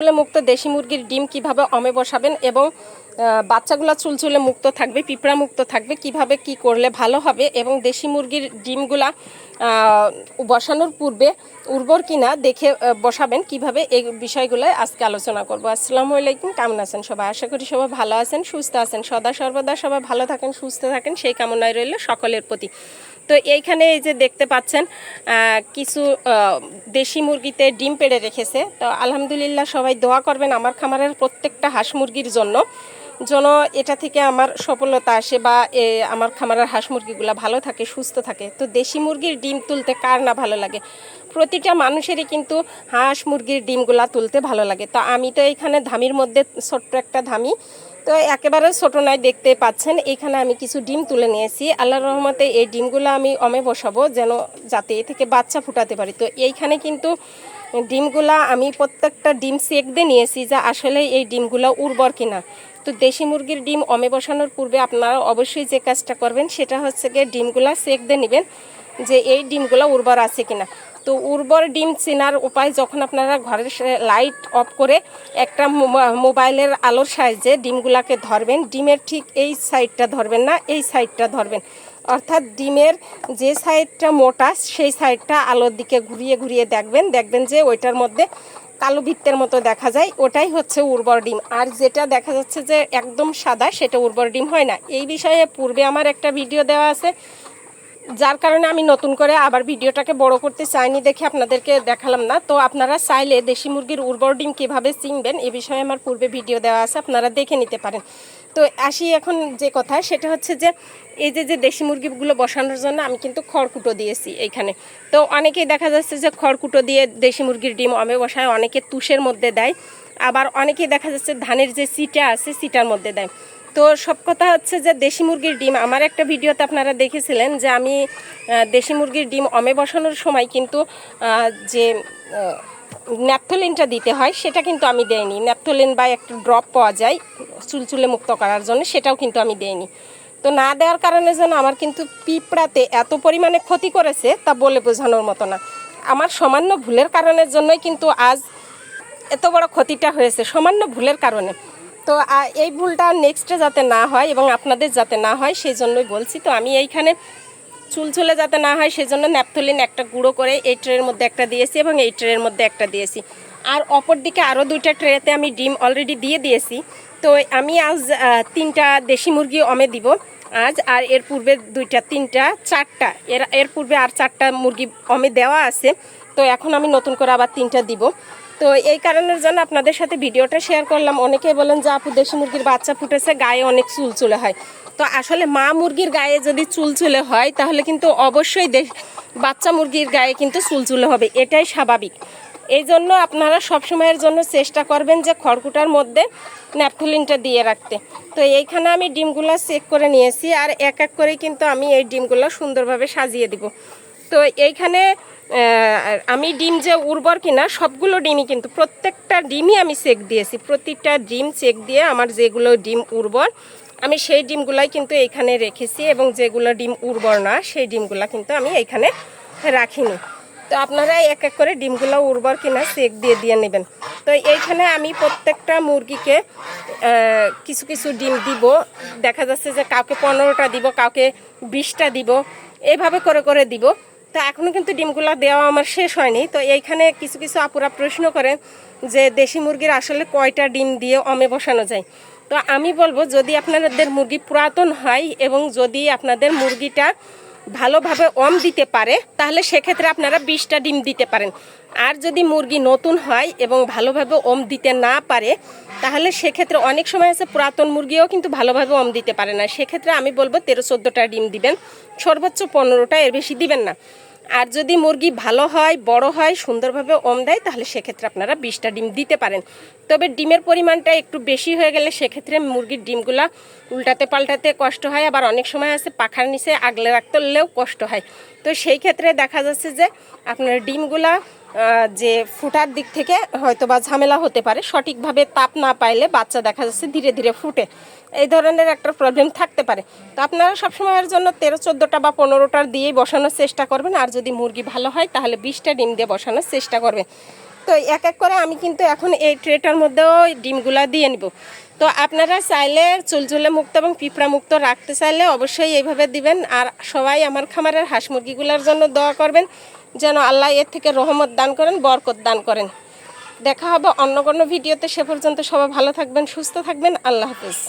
মুক্ত দেশি মুরগির ডিম কীভাবে অমে বসাবেন এবং বাচ্চাগুলো চুলচুলে মুক্ত থাকবে, পিঁপড়া মুক্ত থাকবে, কীভাবে কি করলে ভালো হবে এবং দেশি মুরগির ডিমগুলা বসানোর পূর্বে উর্বর কিনা দেখে বসাবেন কীভাবে এই বিষয়গুলো আজকে আলোচনা করব। আসসালামু আলাইকুম, কেমন আছেন সবাই? আশা করি সবাই ভালো আছেন, সুস্থ আছেন। সদা সর্বদা সবাই ভালো থাকেন, সুস্থ থাকেন, সেই কামনায় রইল সকলের প্রতি। তো এইখানে এই যে দেখতে পাচ্ছেন কিছু দেশি মুরগিতে ডিম পেড়ে রেখেছে। তো আলহামদুলিল্লাহ সবাই দোয়া করবেন আমার খামারের প্রত্যেকটা হাঁস মুরগির জন্য। যেন এটা থেকে আমার সফলতা আসে বা আমার খামারের হাঁস মুরগিগুলো ভালো থাকে, সুস্থ থাকে। তো দেশি মুরগির ডিম তুলতে কার না ভালো লাগে? প্রতিটা মানুষেরই কিন্তু হাঁস মুরগির ডিমগুলা তুলতে ভালো লাগে। তো আমি তো এখানে ধামির মধ্যে ছোট্ট একটা ধামি। তো একেবারে ছোট নয় দেখতে পাচ্ছেন। এখানে আমি কিছু ডিম তুলে নিয়েছি। আল্লাহর রহমতে এই ডিমগুলো আমি অমে বসাবো যেন যাতে এ থেকে বাচ্চা ফুটাতে পারি। তো এইখানে কিন্তু ডিমগুলা আমি প্রত্যেকটা ডিম সেক দিয়ে নিয়েছি যে আসলে এই ডিমগুলো উর্বর কিনা। তো দেশি মুরগির ডিম অমে বসানোর পূর্বে আপনারা অবশ্যই যে কাজটা করবেন সেটা হচ্ছে গিয়ে ডিমগুলা সেক দিয়ে নেবেন যে এই ডিমগুলো উর্বর আছে কিনা। তো উর্বর ডিম চেনার উপায় যখন আপনারা ঘরের লাইট অফ করে একটা মোবা- মোবাইলের আলোর সাহায্যে ডিমগুলাকে ধরবেন, ডিমের ঠিক এই সাইডটা ধরবেন না, এই সাইডটা ধরবেন। অর্থাৎ ডিমের যে সাইডটা মোটা, সেই সাইডটা আলোর দিকে ঘুরিয়ে ঘুরিয়ে দেখবেন দেখবেন যে ওইটার মধ্যে কালো ভিত্তের মতো দেখা যায়, ওটাই হচ্ছে উর্বর ডিম। আর যেটা দেখা যাচ্ছে যে একদম সাদা, সেটা উর্বর ডিম হয় না। এই বিষয়ে পূর্বে আমার একটা ভিডিও দেওয়া আছে যার কারণে আমি নতুন করে আবার ভিডিওটাকে বড় করতে চাইনি দেখে আপনাদেরকে দেখালাম না। তো আপনারা চাইলে দেশি মুরগির উর্বর ডিম কীভাবে চিনবেন এ বিষয়ে আমার পূর্বে ভিডিও দেওয়া আছে, আপনারা দেখে নিতে পারেন। তো আসি এখন যে কথা, সেটা হচ্ছে যে এই যে যে দেশি মুরগিগুলো বসানোর জন্য আমি কিন্তু খড়কুটো দিয়েছি এইখানে। তো অনেকেই দেখা যাচ্ছে যে খড়কুটো দিয়ে দেশি মুরগির ডিম অমে বসায়, অনেকে তুষের মধ্যে দেয়। আবার অনেকেই দেখা যাচ্ছে ধানের যে সিটা আছে, সিটার মধ্যে দেয়। তো সব কথা হচ্ছে যে দেশি মুরগির ডিম, আমার একটা ভিডিওতে আপনারা দেখেছিলেন যে আমি দেশি মুরগির ডিম অমে বসানোর সময় কিন্তু যে ন্যাপথলিনটা দিতে হয় সেটা কিন্তু আমি দেইনি। ন্যাপথলিন বা একটা ড্রপ পাওয়া যায় চুলচুলে মুক্ত করার জন্য সেটাও কিন্তু আমি দেইনি। তো না দেওয়ার কারণে যেন আমার কিন্তু পিঁপড়াতে এত পরিমাণে ক্ষতি করেছে তা বলে বোঝানোর মতো না। আমার সামান্য ভুলের কারণের জন্যই কিন্তু আজ এত বড় ক্ষতিটা হয়েছে, সামান্য ভুলের কারণে। তো এই ভুলটা নেক্সটে যাতে না হয় এবং আপনাদের যাতে না হয় সেই জন্যই বলছি। তো, আমি এইখানে চুলচুলে যাতে না হয় সেই জন্য ন্যাপথলিন একটা গুঁড়ো করে এই ট্রের মধ্যে একটা দিয়েছি এবং এই ট্রের মধ্যে একটা দিয়েছি। আর অপর দিকে আরও দুইটা ট্রেতে আমি ডিম অলরেডি দিয়ে দিয়েছি। তো, আমি আজ তিনটা দেশি মুরগি অমে দিব আজ, আর এর পূর্বে দুইটা, তিনটা, চারটা। এর এর পূর্বে আর চারটা মুরগি অমে দেওয়া আছে। তো, এখন আমি নতুন করে আবার তিনটা দিব। তো এই কারণের জন্য আপনাদের সাথে ভিডিওটা শেয়ার করলাম। অনেকে বলেন যে আপু, দেশি মুরগির বাচ্চা ফুটেছে, গায়ে অনেক চুল চুলে হয়। তো আসলে মা মুরগির গায়ে যদি চুল চুলে হয়, তাহলে কিন্তু অবশ্যই দেশ- বাচ্চা মুরগির গায়ে কিন্তু চুল চুলে হবে। এটাই স্বাভাবিক। এই জন্য আপনারা সবসময়ের জন্য চেষ্টা করবেন যে খড়কুটার মধ্যে ন্যাপথলিনটা দিয়ে রাখতে। তো এইখানে আমি ডিমগুলো চেক করে নিয়েছি, আর এক এক করে কিন্তু আমি এই ডিমগুলো সুন্দরভাবে সাজিয়ে দিব। তো এইখানে আমি ডিম যে উর্বর কিনা, সবগুলো ডিমই কিন্তু, প্রত্যেকটা ডিমই আমি চেক দিয়েছি। প্রতিটা ডিম চেক দিয়ে আমার যেগুলো ডিম উর্বর, আমি সেই ডিমগুলাই কিন্তু এইখানে রেখেছি এবং যেগুলো ডিম উর্বর না, সেই ডিমগুলো কিন্তু আমি এইখানে রাখিনি। তো আপনারা এক এক করে ডিমগুলো উর্বর কিনা চেক দিয়ে দিয়ে নেবেন। তো এইখানে আমি প্রত্যেকটা মুরগিকে কিছু কিছু ডিম দিব। দেখা যাচ্ছে যে কাউকে পনেরোটা দিব, কাউকে বিশটা দিব। এইভাবে করে করে দিব। তো এখনও কিন্তু ডিমগুলো দেওয়া আমার শেষ হয়নি। তো এইখানে কিছু কিছু আপুরা প্রশ্ন করে যে দেশি মুরগির আসলে কয়টা ডিম দিয়ে অমে বসানো যায়। তো আমি বলব, যদি আপনাদের মুরগি পুরাতন হয় এবং যদি আপনাদের মুরগিটা ভালোভাবে অম দিতে পারে, তাহলে সেক্ষেত্রে আপনারা বিশটা ডিম দিতে পারেন। আর যদি মুরগি নতুন হয় এবং ভালোভাবে ওম দিতে না পারে, তাহলে সেক্ষেত্রে অনেক সময় আছে পুরাতন মুরগিও কিন্তু ভালোভাবে ওম দিতে পারে না। সেক্ষেত্রে আমি বলব তেরো চোদ্দোটা ডিম দিবেন, সর্বোচ্চ পনেরোটা এর বেশি দিবেন না। আর যদি মুরগি ভালো হয়, বড় হয়, সুন্দরভাবে ওম দেয়, তাহলে সেক্ষেত্রে আপনারা বিশটা ডিম দিতে পারেন। তবে ডিমের পরিমাণটা একটু বেশি হয়ে গেলে সেক্ষেত্রে মুরগির ডিমগুলা উল্টাতে পাল্টাতে কষ্ট হয়। আবার অনেক সময় আছে পাখার নিচে আগলে রাখতেও কষ্ট হয়। তো সেই ক্ষেত্রে দেখা যাচ্ছে যে আপনার ডিমগুলা যে ফুটার দিক থেকে হয়তো বা ঝামেলা হতে পারে। সঠিকভাবে তাপ না পাইলে বাচ্চা দেখা যাচ্ছে ধীরে ধীরে ফুটে। এই ধরনের একটা প্রবলেম থাকতে পারে। তো আপনারা সবসময়ের জন্য তেরো, চোদ্দোটা বা পনেরোটার দিয়েই বসানোর চেষ্টা করবেন। আর যদি মুরগি ভালো হয়, তাহলে বিশটা ডিম দিয়ে বসানোর চেষ্টা করবেন। তো এক এক করে আমি কিন্তু এখন এই ট্রেটার মধ্যেও ডিমগুলা দিয়ে নিব। তো আপনারা চাইলে চুলচুলে মুক্ত এবং পিঁপড়া মুক্ত রাখতে চাইলে অবশ্যই এইভাবে দিবেন। আর সবাই আমার খামারের হাঁস মুরগিগুলোর জন্য দোয়া করবেন, যেন আল্লাহ এর থেকে রহমত দান করেন, বরকত দান করেন। দেখা হবে অন্য কোনো ভিডিওতে। সে পর্যন্ত সবাই ভালো থাকবেন, সুস্থ থাকবেন। আল্লাহ হাফিজ।